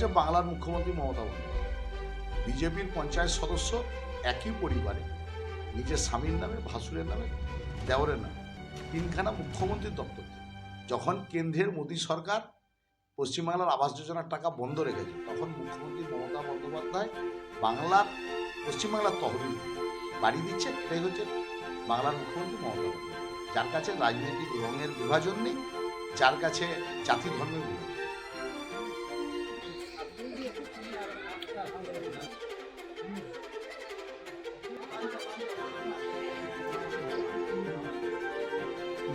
করেছে বাংলার মুখ্যমন্ত্রী মমতা বন্দ্যোপাধ্যায়। বিজেপির পঞ্চায়েত সদস্য একই পরিবারে, নিজের স্বামীর নামে, ভাসুরের নামে, দেওরের নামে, তিনখানা মুখ্যমন্ত্রীর দপ্তর যখন কেন্দ্রের মোদী সরকার পশ্চিমবাংলার আবাস যোজনার টাকা বন্ধ রেখেছে, তখন মুখ্যমন্ত্রী মমতা বন্দ্যোপাধ্যায় বাংলার পশ্চিমবাংলার তহবিল বাড়ি দিচ্ছে, এটাই হচ্ছে বাংলার মুখ্যমন্ত্রী মমতা বন্দ্যোপাধ্যায়। যার কাছে রাজনৈতিক রঙের বিভাজন নেই, যার কাছে জাতি ধর্মের বিভাজন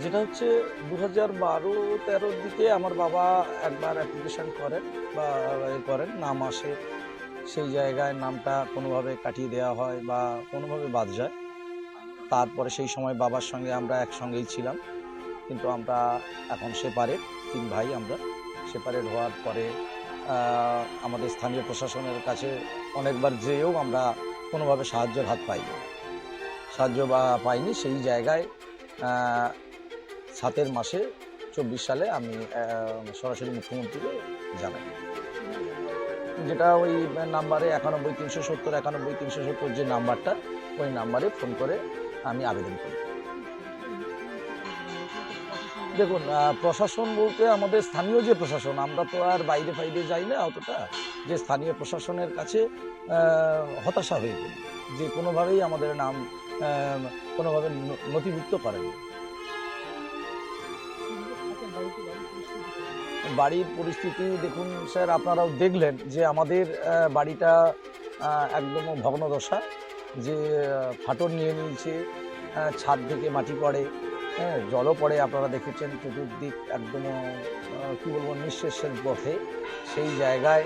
যেটা হচ্ছে দু হাজার বারো, তেরোর দিকে আমার বাবা একবার অ্যাপ্লিকেশন করেন বা করেন, নাম আসে, সেই জায়গায় নামটা কোনোভাবে কাটিয়ে দেওয়া হয় বা কোনোভাবে বাদ যায়। তারপরে সেই সময় বাবার সঙ্গে আমরা একসঙ্গেই ছিলাম, কিন্তু আমরা এখন সেপারেট তিন ভাই আমরা। সেপারেট হওয়ার পরে আমাদের স্থানীয় প্রশাসনের কাছে অনেকবার যেয়েও আমরা কোনোভাবে সাহায্যের হাত পাইনি। সাহায্য বা পাইনি, সেই জায়গায় সাতের মাসে চব্বিশ সালে আমি সরাসরি মুখ্যমন্ত্রীকে জানাই। যেটা ওই নাম্বারে একানব্বই তিনশো সত্তর, একানব্বই তিনশো সত্তর যে নাম্বারটা, ওই নাম্বারে ফোন করে আমি আবেদন করি। দেখুন প্রশাসন বলতে আমাদের স্থানীয় যে প্রশাসন, আমরা তো আর বাইরে ফাইরে যাই না অতটা, যে স্থানীয় প্রশাসনের কাছে হতাশা হয়ে যে কোনোভাবেই আমাদের নাম কোনোভাবে নথিভুক্ত করেনি। বাড়ির পরিস্থিতি দেখুন স্যার আপনারাও দেখলেন যে আমাদের বাড়িটা একদম ভগ্নদশা যে ফাটল নিয়ে নিয়েছে ছাদ থেকে মাটি পড়ে হ্যাঁ জলও পড়ে আপনারা দেখেছেন চতুর্দিক একদম কী বলব নিঃশেষের পথে। সেই জায়গায়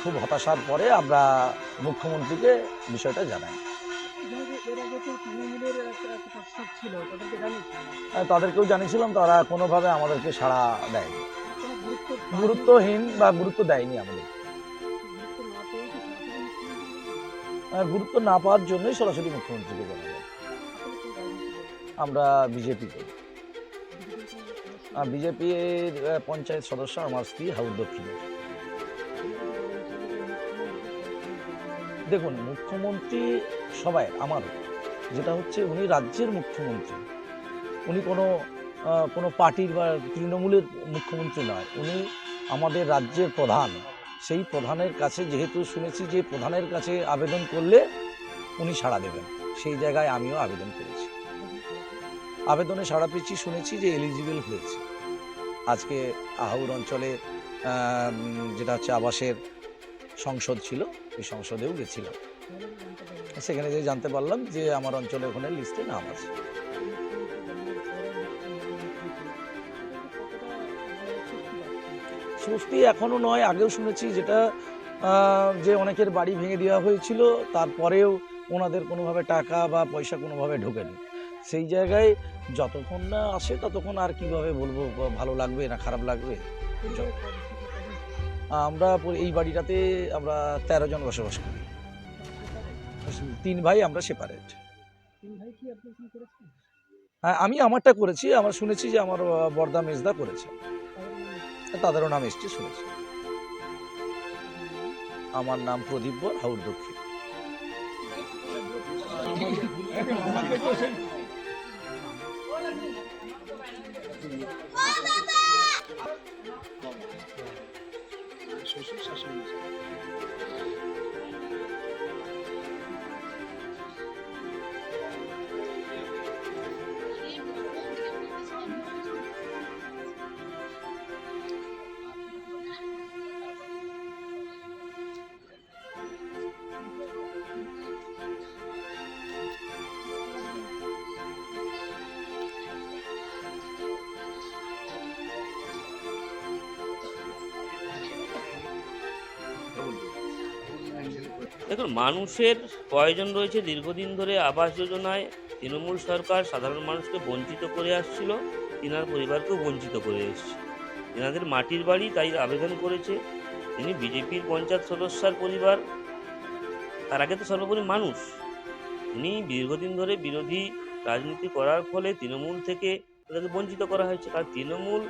খুব হতাশার পরে আমরা মুখ্যমন্ত্রীকে বিষয়টা জানাই। তাদেরকেও জানিয়েছিলাম তারা কোনোভাবে আমাদেরকে সাড়া দেয়নি। গুরুত্বহীন বা গুরুত্ব দেয়নি আমাদের। গুরুত্ব না পাওয়ার জন্যই সরাসরি মুখ্যমন্ত্রীকে জানাব আপনারা কি রাজনীতি করেন? আমরা বিজেপি করি বিজেপির পঞ্চায়েত সদস্য আমার স্ত্রী হাউদ দেখুন, মুখ্যমন্ত্রী সবাই আমারও যেটা হচ্ছে উনি রাজ্যের মুখ্যমন্ত্রী। উনি কোনো কোনো পার্টির বা তৃণমূলের মুখ্যমন্ত্রী নয়। উনি আমাদের রাজ্যের প্রধান। সেই প্রধানের কাছে যেহেতু শুনেছি যে প্রধানের কাছে আবেদন করলে উনি সাড়া দেবেন। সেই জায়গায় আমিও আবেদন করেছি। আবেদনে সাড়া পেয়েছি, শুনেছি যে এলিজিবল হয়েছে। আজকে আহাউর অঞ্চলে যেটা হচ্ছে আবাসের সংসদ ছিল ওই সংসদেও গেছিলাম। সেখানে যে জানতে পারলাম যে আমার অঞ্চলে ওখানে লিস্টে নাম আছে। স্বস্তি এখনও নয়, আগেও শুনেছি যেটা যে অনেকের বাড়ি ভেঙে দেওয়া হয়েছিল, তারপরেও ওনাদের কোনোভাবে টাকা বা পয়সা কোনোভাবে ঢোকেনি। সেই জায়গায় যতক্ষণ না আসে ততক্ষণ আর কীভাবে বলব, ভালো লাগবে না খারাপ লাগবে? আমরা এই বাড়িটাতে আমরা তেরো জন বসবাস করি। তিন ভাই, আমরা সেপারেট হ্যাঁ আমি আমারটা করেছি, আমার শুনেছি যে আমার বর্দা মেজদা করেছে। তাদেরও নাম এসছে শুনেছি। আমার নাম প্রদীপ বর হাউর দক্ষিণ। শ্বশুর শাশুড়ি। দেখুন, মানুষের প্রয়োজন রয়েছে দীর্ঘদিন ধরে আবাস যোজনায়। তৃণমূল সরকার সাধারণ মানুষকে বঞ্চিত করে আসছিল, তিনার পরিবারকেও বঞ্চিত করে এসছে। এনাদের মাটির বাড়ি তাই আবেদন করেছে। তিনি বিজেপির পঞ্চায়েত সদস্যার পরিবার, তার আগে তো সর্বোপরি মানুষ। তিনি দীর্ঘদিন ধরে বিরোধী রাজনীতি করার ফলে তৃণমূল থেকে তাদেরকে বঞ্চিত করা হয়েছে। কারণ তৃণমূল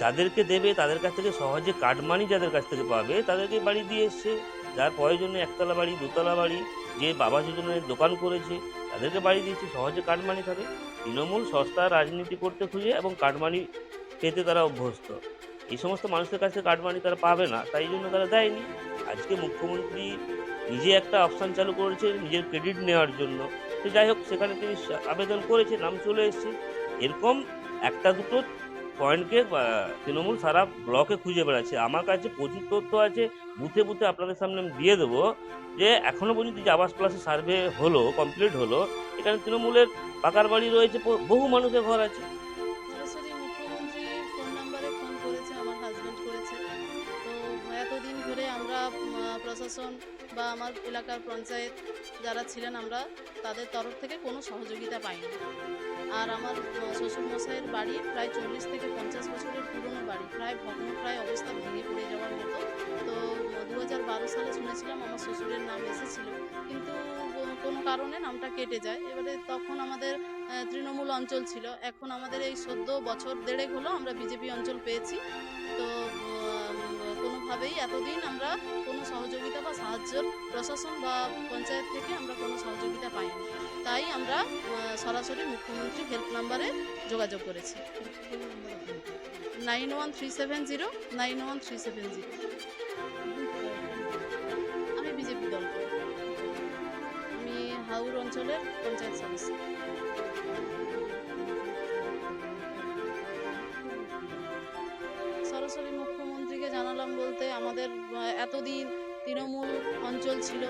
যাদেরকে দেবে, তাদের কাছ থেকে সহজে কাটমানি যাদের কাছ থেকে পাবে, তাদেরকে বাড়ি দিয়ে এসছে। যার প্রয়োজনে একতলা বাড়ি, দোতলা বাড়ি, যে বাবা যোজনায় দোকান করেছে, তাদেরকে বাড়ি দিয়েছে, সহজে কাটমানি থাকে। তৃণমূল সস্তা রাজনীতি করতে খুঁজে এবং কাটমানি পেতে তারা অভ্যস্ত। এই সমস্ত মানুষের কাছে কাটমানি তারা পাবে না, তাই জন্য তারা দেয়নি। আজকে মুখ্যমন্ত্রী নিজে একটা অপশান চালু করেছে নিজের ক্রেডিট নেওয়ার জন্য। তো যাই হোক, সেখানে তিনি আবেদন করেছে, নাম চলে এসেছে। এরকম একটা দুটো পয়েন্টকে তৃণমূল সারা ব্লকে খুঁজে বেড়াচ্ছে। আমার কাছে প্রচুর তথ্য আছে, বুথে বুথে আপনাদের সামনে আমি দিয়ে দেবো যে এখনও পর্যন্ত যে আবাস প্লাসের সার্ভে হলো, কমপ্লিট হলো, এখানে তৃণমূলের পাকার বাড়ি রয়েছে বহু মানুষের ঘর আছে। প্রশাসন বা আমার এলাকার পঞ্চায়েত যারা ছিলেন আমরা, তাদের তরফ থেকে কোনো সহযোগিতা পাইনি। আর আমার শ্বশুরমশাইয়ের বাড়ি প্রায় চল্লিশ থেকে পঞ্চাশ বছরের পুরনো বাড়ি। প্রায় ভগ্ন প্রায় অবস্থা ভেঙে পড়ে যাওয়ার মতো। তো দু হাজার বারো সালে শুনেছিলাম আমার শ্বশুরের নাম এসেছিল। কিন্তু, কোনো কারণে নামটা কেটে যায়। এবারে তখন আমাদের তৃণমূল অঞ্চল ছিল। এখন আমাদের এই সদ্য বছর দেড়েক হলো আমরা বিজেপি অঞ্চল পেয়েছি। তো কোনোভাবেই এতদিন আমরা কোনো সহযোগিতা বা সাহায্যর প্রশাসন বা পঞ্চায়েত থেকে আমরা কোনো সহযোগিতা পাইনি। তাই আমরা সরাসরি মুখ্যমন্ত্রী হেল্প নাম্বারে যোগাযোগ করেছি। Nine one three seven zero nine one three seven zero আমি বিজেপি দল। আমি হাউর অঞ্চলের পঞ্চায়েত সদস্য। সরাসরি মুখ্যমন্ত্রীকে জানালাম বলতে আমাদের এতদিন তৃণমূল অঞ্চল ছিল।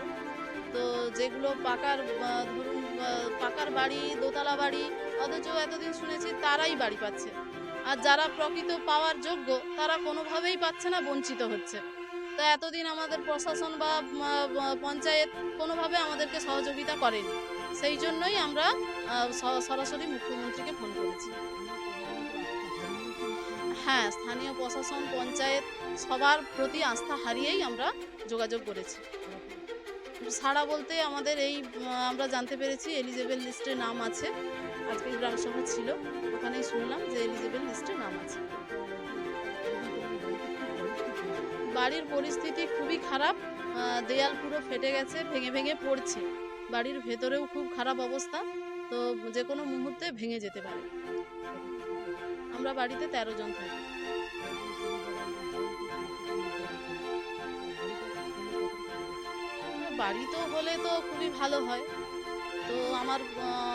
তো যেগুলো পাকার ধরুন পাকার বাড়ি, দোতলা বাড়ি, অথচ এতদিন শুনেছি তারাই বাড়ি পাচ্ছে। আর যারা প্রকৃত পাওয়ার যোগ্য, তারা কোনোভাবেই পাচ্ছে না, বঞ্চিত হচ্ছে। তো এতদিন আমাদের প্রশাসন বা পঞ্চায়েত কোনোভাবে আমাদেরকে সহযোগিতা করেনি। সেই জন্যই আমরা সরাসরি মুখ্যমন্ত্রীকে ফোন করেছি। হ্যাঁ স্থানীয় প্রশাসন, পঞ্চায়েত সবার প্রতি আস্থা হারিয়েই আমরা যোগাযোগ করেছি। সারা বলতে আমাদের এই, আমরা জানতে পেরেছি এলিজেবেল লিস্টে নাম আছে। আজকে গ্রামসভা ছিল, ওখানেই শুনলাম যে এলিজেবেল লিস্টে নাম আছে। বাড়ির পরিস্থিতি খুবই খারাপ দেয়াল পুরো ফেটে গেছে, ভেঙে ভেঙে পড়ছে। বাড়ির ভেতরেও খুব খারাপ অবস্থা, তো যে কোনো মুহূর্তে ভেঙে যেতে পারে। আমরা বাড়িতে তেরো জন থাকি। বাড়ি তো হলে তো খুবই ভালো হয়। তো আমার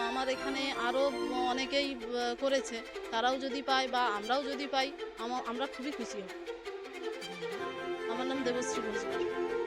আমার এখানে আরও অনেকেই করেছে। তারাও যদি পায় বা আমরাও যদি পাই, আমা- আমরা খুবই খুশি হব আমার নাম দেবশ্রী ঘোষ।